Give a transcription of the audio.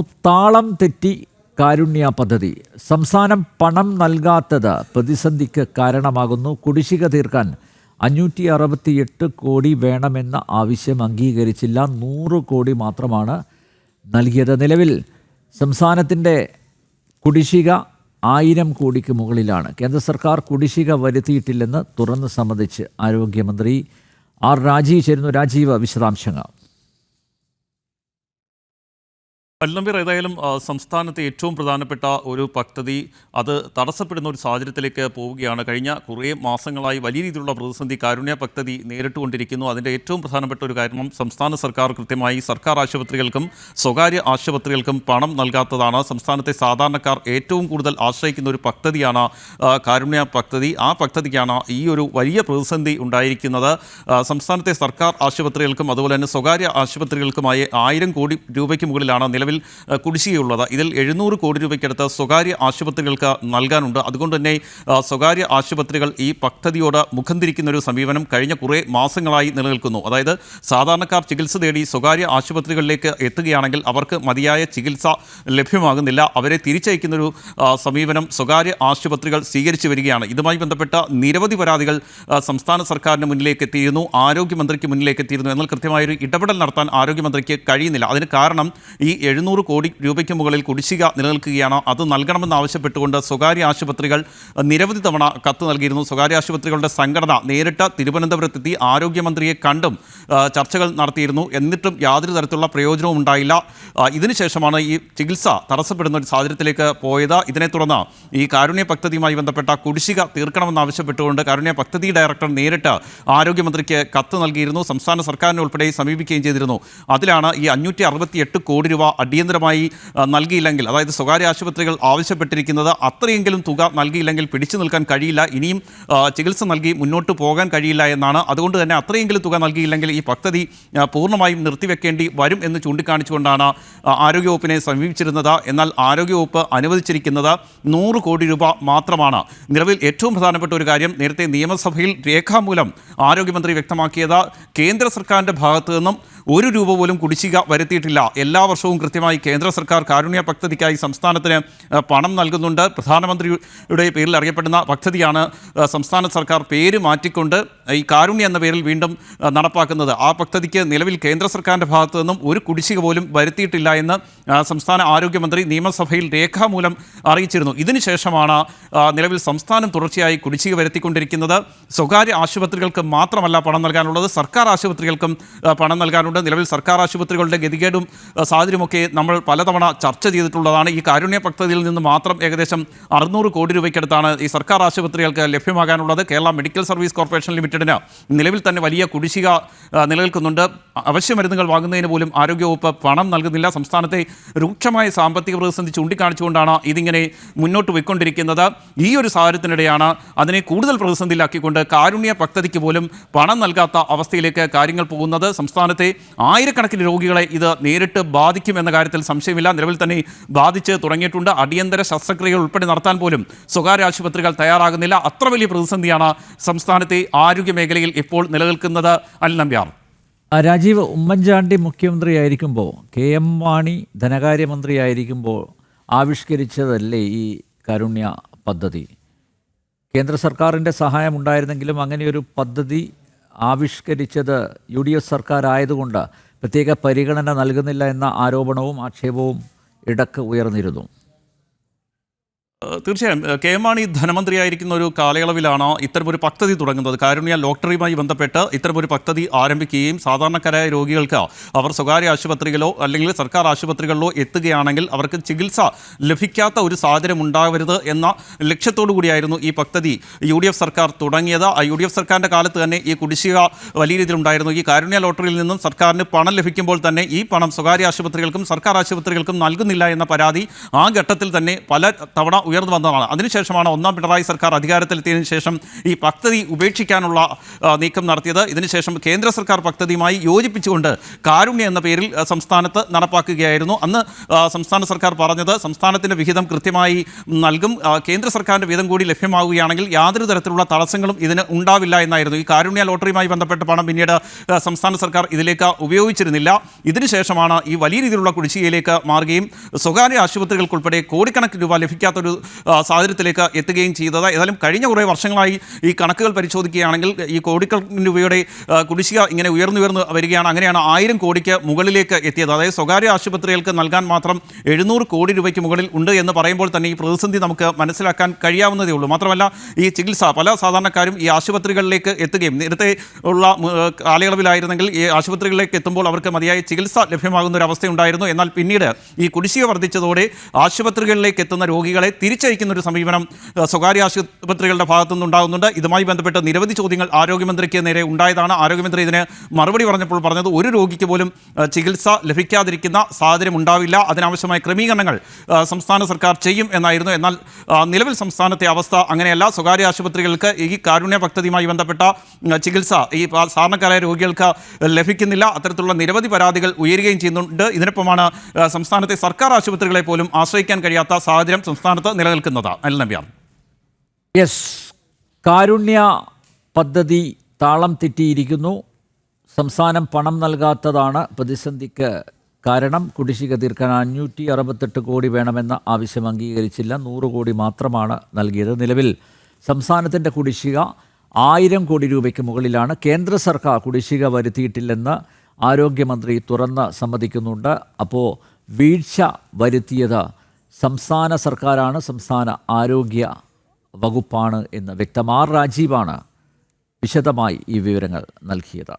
താളം തെറ്റി കാരുണ്യ പദ്ധതി സംസ്ഥാനം പണം നൽകാത്തത് പ്രതിസന്ധിക്ക് കാരണമാകുന്നു. കുടിശ്ശിക തീർക്കാൻ അഞ്ഞൂറ്റി അറുപത്തിയെട്ട് കോടി വേണമെന്ന ആവശ്യം അംഗീകരിച്ചില്ല. നൂറ് കോടി മാത്രമാണ് നൽകിയത്. നിലവിൽ സംസ്ഥാനത്തിന്റെ കുടിശ്ശിക ആയിരം കോടിക്ക് മുകളിലാണ്. കേന്ദ്ര സർക്കാർ കുടിശ്ശിക വരുത്തിയിട്ടില്ലെന്ന് തുറന്ന് സമ്മതിച്ച് ആരോഗ്യമന്ത്രി ആർ രാജീവ് ചേരുന്നു. രാജീവ് വിശദാംശങ്ങൾ. അല്ലംബീർ ഏതായാലും സംസ്ഥാനത്തെ ഏറ്റവും പ്രധാനപ്പെട്ട ഒരു പദ്ധതി അത് തടസ്സപ്പെടുന്ന ഒരു സാഹചര്യത്തിലേക്ക് പോവുകയാണ്. കഴിഞ്ഞ കുറേ മാസങ്ങളായി വലിയ രീതിയിലുള്ള പ്രതിസന്ധി കാരുണ്യ പദ്ധതി നേരിട്ടുകൊണ്ടിരിക്കുന്നു. അതിന്റെ ഏറ്റവും പ്രധാനപ്പെട്ട ഒരു കാരണം സംസ്ഥാന സർക്കാർ കൃത്യമായി സർക്കാർ ആശുപത്രികൾക്കും സ്വകാര്യ ആശുപത്രികൾക്കും പണം നൽകാത്തതാണ്. സംസ്ഥാനത്തെ സാധാരണക്കാർ ഏറ്റവും കൂടുതൽ ആശ്രയിക്കുന്ന ഒരു പദ്ധതിയാണ് കാരുണ്യ പദ്ധതി. ആ പദ്ധതിക്കാണ് ഈ ഒരു വലിയ പ്രതിസന്ധി ഉണ്ടായിരിക്കുന്നത്. സംസ്ഥാനത്തെ സർക്കാർ ആശുപത്രികൾക്കും അതുപോലെ തന്നെ സ്വകാര്യ ആശുപത്രികൾക്കുമായി ആയിരം കോടി രൂപയ്ക്ക് മുകളിലാണ് നിലവിൽ ആ, കുടിശ്ശികയുള്ളത്. ഇതിൽ എഴുന്നൂറ് കോടി രൂപയ്ക്കടുത്ത് സ്വകാര്യ ആശുപത്രികൾക്ക് നൽകാനുണ്ട്. അതുകൊണ്ട് തന്നെ സ്വകാര്യ ആശുപത്രികൾ ഈ പദ്ധതിയോട് മുഖം തിരിക്കുന്ന ഒരു സമീപനം കഴിഞ്ഞ കുറേ മാസങ്ങളായി നിലനിൽക്കുന്നു. അതായത് സാധാരണക്കാർ ചികിത്സ തേടി സ്വകാര്യ ആശുപത്രികളിലേക്ക് എത്തുകയാണെങ്കിൽ അവർക്ക് മതിയായ ചികിത്സ ലഭ്യമാകുന്നില്ല. അവരെ തിരിച്ചയക്കുന്നൊരു സമീപനം സ്വകാര്യ ആശുപത്രികൾ സ്വീകരിച്ചു വരികയാണ്. ഇതുമായി ബന്ധപ്പെട്ട നിരവധി പരാതികൾ സംസ്ഥാന സർക്കാരിന് മുന്നിലേക്ക് എത്തിയിരുന്നു ആരോഗ്യമന്ത്രിക്ക് മുന്നിലേക്ക് എത്തിയിരുന്നു. എന്നാൽ കൃത്യമായൊരു ഇടപെടൽ നടത്താൻ ആരോഗ്യമന്ത്രിക്ക് കഴിയുന്നില്ല. അതിന് കാരണം ഈ എഴുന്നൂറ് കോടി രൂപയ്ക്ക് മുകളിൽ കുടിശ്ശിക നിലനിൽക്കുകയാണ്. അത് നൽകണമെന്ന് ആവശ്യപ്പെട്ടുകൊണ്ട് സ്വകാര്യ ആശുപത്രികൾ നിരവധി തവണ കത്ത് നൽകിയിരുന്നു. സ്വകാര്യ ആശുപത്രികളുടെ സംഘടന നേരിട്ട് തിരുവനന്തപുരത്തെത്തി ആരോഗ്യമന്ത്രിയെ കണ്ടും ചർച്ചകൾ നടത്തിയിരുന്നു. എന്നിട്ടും യാതൊരു തരത്തിലുള്ള പ്രയോജനവും ഉണ്ടായില്ല. ഇതിനുശേഷമാണ് ഈ ചികിത്സ തടസ്സപ്പെടുന്ന ഒരു സാഹചര്യത്തിലേക്ക് പോയത്. ഇതിനെ തുടർന്ന് ഈ കാരുണ്യ പദ്ധതിയുമായി ബന്ധപ്പെട്ട കുടിശ്ശിക തീർക്കണമെന്നാവശ്യപ്പെട്ടുകൊണ്ട് കാരുണ്യ പദ്ധതി ഡയറക്ടർ നേരിട്ട് ആരോഗ്യമന്ത്രിക്ക് കത്ത് നൽകിയിരുന്നു. സംസ്ഥാന സർക്കാരിനെ ഉൾപ്പെടെ സമീപിക്കുകയും ചെയ്തിരുന്നു. അതിലാണ് ഈ അഞ്ഞൂറ്റി കോടി രൂപ അടിയന്തരമായി നൽകിയില്ലെങ്കിൽ അതായത് സ്വകാര്യ ആശുപത്രികൾ ആവശ്യപ്പെട്ടിരിക്കുന്നത് അത്രയെങ്കിലും തുക നൽകിയില്ലെങ്കിൽ പിടിച്ചു നിൽക്കാൻ കഴിയില്ല. ഇനിയും ചികിത്സ നൽകി മുന്നോട്ട് പോകാൻ കഴിയില്ല എന്നാണ്. അതുകൊണ്ട് തന്നെ അത്രയെങ്കിലും തുക നൽകിയില്ലെങ്കിൽ ഈ പദ്ധതി പൂർണമായും നിർത്തിവെക്കേണ്ടി വരും എന്ന് ചൂണ്ടിക്കാണിച്ചുകൊണ്ടാണ് ആരോഗ്യവകുപ്പിനെ സമീപിച്ചിരുന്നത്. എന്നാൽ ആരോഗ്യവകുപ്പ് അനുവദിച്ചിരിക്കുന്നത് നൂറ് കോടി രൂപ മാത്രമാണ്. നിലവിൽ ഏറ്റവും പ്രധാനപ്പെട്ട ഒരു കാര്യം നേരത്തെ നിയമസഭയിൽ രേഖാമൂലം ആരോഗ്യമന്ത്രി വ്യക്തമാക്കിയത് കേന്ദ്ര സർക്കാരിന്റെ ഭാഗത്തു നിന്നും ഒരു രൂപ പോലും കുടിശ്ശിക വരുത്തിയിട്ടില്ല. എല്ലാ വർഷവും കൃത്യമായി കേന്ദ്ര സർക്കാർ കാരുണ്യ പദ്ധതിക്കായി സംസ്ഥാനത്തിന് പണം നൽകുന്നുണ്ട്. പ്രധാനമന്ത്രിയുടെ പേരിൽ അറിയപ്പെടുന്ന പദ്ധതിയാണ് സംസ്ഥാന സർക്കാർ പേര് മാറ്റിക്കൊണ്ട് ഈ കാരുണ്യ എന്ന പേരിൽ വീണ്ടും നടപ്പാക്കുന്നത്. ആ പദ്ധതിക്ക് നിലവിൽ കേന്ദ്ര സർക്കാരിന്റെ ഭാഗത്തു നിന്നും ഒരു കുടിശ്ശിക പോലും വരുത്തിയിട്ടില്ല എന്ന് സംസ്ഥാന ആരോഗ്യമന്ത്രി നിയമസഭയിൽ രേഖാമൂലം അറിയിച്ചിരുന്നു. ഇതിനുശേഷമാണ് നിലവിൽ സംസ്ഥാനം തുടർച്ചയായി കുടിശ്ശിക വരുത്തിക്കൊണ്ടിരിക്കുന്നത്. സ്വകാര്യ ആശുപത്രികൾക്ക് മാത്രമല്ല പണം നൽകാനുള്ളത്. സർക്കാർ ആശുപത്രികൾക്കും പണം നൽകാനുണ്ട്. നിലവിൽ സർക്കാർ ആശുപത്രികളുടെ ഗതികേടും സാഹചര്യമൊക്കെ നമ്മൾ പലതവണ ചർച്ച ചെയ്തിട്ടുള്ളതാണ്. ഈ കാരുണ്യ പദ്ധതിയിൽ നിന്ന് മാത്രം ഏകദേശം അറുന്നൂറ് കോടി രൂപയ്ക്കടുത്താണ് ഈ സർക്കാർ ആശുപത്രികൾക്ക് ലഭ്യമാകാനുള്ളത്. കേരള മെഡിക്കൽ സർവീസ് കോർപ്പറേഷൻ ലിമിറ്റഡിന് നിലവിൽ തന്നെ വലിയ കുടിശ്ശിക നിലനിൽക്കുന്നുണ്ട്. അവശ്യ മരുന്നുകൾ വാങ്ങുന്നതിന് പോലും ആരോഗ്യവകുപ്പ് പണം നൽകുന്നില്ല. സംസ്ഥാനത്തെ രൂക്ഷമായ സാമ്പത്തിക പ്രതിസന്ധി ചൂണ്ടിക്കാണിച്ചുകൊണ്ടാണ് ഇതിങ്ങനെ മുന്നോട്ട് പോയിക്കൊണ്ടിരിക്കുന്നത്. ഈ ഒരു സാഹചര്യത്തിനിടെയാണ് അതിനെ കൂടുതൽ പ്രതിസന്ധിയിലാക്കിക്കൊണ്ട് കാരുണ്യ പദ്ധതിക്ക് പോലും പണം നൽകാത്ത അവസ്ഥയിലേക്ക് കാര്യങ്ങൾ പോകുന്നത്. സംസ്ഥാനത്തെ ആയിരക്കണക്കിന് രോഗികളെ ഇത് നേരിട്ട് ബാധിക്കും എന്ന കാര്യത്തിൽ സംശയമില്ല. നിലവിൽ തന്നെ ബാധിച്ച് തുടങ്ങിയിട്ടുണ്ട്. അടിയന്തര ശസ്ത്രക്രിയകൾ ഉൾപ്പെടെ നടത്താൻ പോലും സ്വകാര്യ ആശുപത്രികൾ തയ്യാറാകുന്നില്ല. അത്ര വലിയ പ്രതിസന്ധിയാണ് സംസ്ഥാനത്തെ ആരോഗ്യ മേഖലയിൽ ഇപ്പോൾ നിലനിൽക്കുന്നത് അൽ നമ്പ്യാർ രാജീവ് ഉമ്മൻചാണ്ടി മുഖ്യമന്ത്രിയായിരിക്കുമ്പോൾ കെ എം മാണി ധനകാര്യമന്ത്രിയായിരിക്കുമ്പോൾ ആവിഷ്കരിച്ചതല്ലേ ഈ കാരുണ്യ പദ്ധതി? കേന്ദ്ര സർക്കാരിന്റെ സഹായം ഉണ്ടായിരുന്നെങ്കിലും അങ്ങനെയൊരു പദ്ധതി ആവിഷ്കരിച്ചത് യു ഡി എഫ് സർക്കാർ ആയതുകൊണ്ട് പ്രത്യേക പരിഗണന നൽകുന്നില്ല എന്ന ആരോപണവും ആക്ഷേപവും ഇടയ്ക്ക് ഉയർന്നിരുന്നു. തീർച്ചയായും. കെ എം മാണി ധനമന്ത്രിയായിരിക്കുന്ന ഒരു കാലയളവിലാണ് ഇത്തരമൊരു പദ്ധതി തുടങ്ങുന്നത്. കാരുണ്യ ലോട്ടറിയുമായി ബന്ധപ്പെട്ട് ഇത്തരമൊരു പദ്ധതി ആരംഭിക്കുകയും സാധാരണക്കാരായ രോഗികൾക്ക് അവർ സ്വകാര്യ ആശുപത്രികളോ അല്ലെങ്കിൽ സർക്കാർ ആശുപത്രികളിലോ എത്തുകയാണെങ്കിൽ അവർക്ക് ചികിത്സ ലഭിക്കാത്ത ഒരു സാഹചര്യം ഉണ്ടാവരുത് എന്ന ലക്ഷ്യത്തോടു കൂടിയായിരുന്നു ഈ പദ്ധതി. യു ഡി എഫ് സർക്കാർ തുടങ്ങിയത്. ആ യു ഡി എഫ് സർക്കാരിന്റെ കാലത്ത് തന്നെ ഈ കുടിശ്ശിക വലിയ രീതിയിൽ ഉണ്ടായിരുന്നു. ഈ കാരുണ്യ ലോട്ടറിയിൽ നിന്നും സർക്കാരിന് പണം ലഭിക്കുമ്പോൾ തന്നെ ഈ പണം സ്വകാര്യ ആശുപത്രികൾക്കും സർക്കാർ ആശുപത്രികൾക്കും നൽകുന്നില്ല എന്ന പരാതി ആ ഘട്ടത്തിൽ തന്നെ പല തവണ ഉയർന്നു വന്നതാണ്. അതിനുശേഷമാണ് ഒന്നാം പിണറായി സർക്കാർ അധികാരത്തിലെത്തിയതിനു ശേഷം ഈ പദ്ധതി ഉപേക്ഷിക്കാനുള്ള നീക്കം നടത്തിയത്. ഇതിനുശേഷം കേന്ദ്ര സർക്കാർ പദ്ധതിയുമായി യോജിപ്പിച്ചുകൊണ്ട് കാരുണ്യ എന്ന പേരിൽ സംസ്ഥാനത്ത് നടപ്പാക്കുകയായിരുന്നു. അന്ന് സംസ്ഥാന സർക്കാർ പറഞ്ഞത് സംസ്ഥാനത്തിന്റെ വിഹിതം കൃത്യമായി നൽകും. കേന്ദ്ര സർക്കാരിന്റെ വിഹിതം കൂടി ലഭ്യമാവുകയാണെങ്കിൽ യാതൊരു തരത്തിലുള്ള തടസ്സങ്ങളും ഇതിന് ഉണ്ടാവില്ല എന്നായിരുന്നു. ഈ കാരുണ്യ ലോട്ടറിയുമായി ബന്ധപ്പെട്ട പണം പിന്നീട് സംസ്ഥാന സർക്കാർ ഇതിലേക്ക് ഉപയോഗിച്ചിരുന്നില്ല. ഇതിനുശേഷമാണ് ഈ വലിയ രീതിയിലുള്ള കുടിശ്ശികയിലേക്ക് മാറുകയും സ്വകാര്യ ആശുപത്രികൾക്കുൾപ്പെടെ കോടിക്കണക്കിന് രൂപ ലഭിക്കാത്തൊരു സാഹചര്യത്തിലേക്ക് എത്തുകയും ചെയ്തത്. ഏതായാലും കഴിഞ്ഞ കുറേ വർഷങ്ങളായി ഈ കണക്കുകൾ പരിശോധിക്കുകയാണെങ്കിൽ ഈ കോടിക്കണക്കിന് രൂപയുടെ കുടിശ്ശിക ഇങ്ങനെ ഉയർന്നു ഉയർന്നു വരികയാണ്. അങ്ങനെയാണ് ആയിരം കോടിക്ക് മുകളിലേക്ക് എത്തിയത്. അതായത് സ്വകാര്യ ആശുപത്രികൾക്ക് നൽകാൻ മാത്രം എഴുന്നൂറ് കോടി രൂപയ്ക്ക് മുകളിൽ ഉണ്ട് എന്ന് പറയുമ്പോൾ തന്നെ ഈ പ്രതിസന്ധി നമുക്ക് മനസ്സിലാക്കാൻ കഴിയാവുന്നതേ ഉള്ളൂ. മാത്രമല്ല ഈ ചികിത്സ പല സാധാരണക്കാരും ഈ ആശുപത്രികളിലേക്ക് എത്തുകയും നേരത്തെ ഉള്ള കാലയളവിലായിരുന്നെങ്കിൽ ഈ ആശുപത്രികളിലേക്ക് എത്തുമ്പോൾ അവർക്ക് മതിയായ ചികിത്സ ലഭ്യമാകുന്ന ഒരു അവസ്ഥയുണ്ടായിരുന്നു. എന്നാൽ പിന്നീട് ഈ കുടിശ്ശിക വർദ്ധിച്ചതോടെ ആശുപത്രികളിലേക്ക് എത്തുന്ന രോഗികളെ തിരിച്ചയക്കുന്ന ഒരു സമീപനം സ്വകാര്യ ആശുപത്രികളുടെ ഭാഗത്തു നിന്നുണ്ടാകുന്നുണ്ട് ഇതുമായി ബന്ധപ്പെട്ട് നിരവധി ചോദ്യങ്ങൾ ആരോഗ്യമന്ത്രിക്ക് നേരെ ഉണ്ടായതാണ്. ആരോഗ്യമന്ത്രി ഇതിന് മറുപടി പറഞ്ഞപ്പോൾ പറഞ്ഞത് ഒരു രോഗിക്ക് പോലും ചികിത്സ ലഭിക്കാതിരിക്കുന്ന സാഹചര്യം ഉണ്ടാവില്ല. അതിനാവശ്യമായ ക്രമീകരണങ്ങൾ സംസ്ഥാന സർക്കാർ ചെയ്യും എന്നായിരുന്നു. എന്നാൽ നിലവിൽ സംസ്ഥാനത്തെ അവസ്ഥ അങ്ങനെയല്ല. സ്വകാര്യ ആശുപത്രികൾക്ക് ഈ കാരുണ്യ പദ്ധതിയുമായി ബന്ധപ്പെട്ട ചികിത്സ ഈ സാധാരണക്കാരായ രോഗികൾക്ക് ലഭിക്കുന്നില്ല. അത്തരത്തിലുള്ള നിരവധി പരാതികൾ ഉയരുകയും ചെയ്യുന്നുണ്ട്. ഇതിനൊപ്പമാണ് സംസ്ഥാനത്തെ സർക്കാർ ആശുപത്രികളെ പോലും ആശ്രയിക്കാൻ കഴിയാത്ത സാഹചര്യം സംസ്ഥാനത്ത് നിലനിൽക്കുന്നത്. അനിൽ നമ്പ്യാർ. യെസ് കാരുണ്യ പദ്ധതി താളം തെറ്റിയിരിക്കുന്നു. സംസ്ഥാനം പണം നൽകാത്തതാണ് പ്രതിസന്ധിക്ക് കാരണം. കുടിശ്ശിക തീർക്കാൻ അഞ്ഞൂറ്റി അറുപത്തെട്ട് കോടി വേണമെന്ന ആവശ്യം അംഗീകരിച്ചില്ല. നൂറ് കോടി മാത്രമാണ് നൽകിയത്. നിലവിൽ സംസ്ഥാനത്തിന്റെ കുടിശ്ശിക ആയിരം കോടി രൂപയ്ക്ക് മുകളിലാണ്. കേന്ദ്ര സർക്കാർ കുടിശ്ശിക വരുത്തിയിട്ടില്ലെന്ന് ആരോഗ്യമന്ത്രി തുറന്ന് സമ്മതിക്കുന്നുണ്ട്. അപ്പോൾ വീഴ്ച വരുത്തിയത് സംസ്ഥാന സർക്കാരാണ് സംസ്ഥാന ആരോഗ്യ വകുപ്പാണ് എന്ന് വ്യക്തം ആർ രാജീവാണ് വിശദമായി ഈ വിവരങ്ങൾ നൽകിയത്.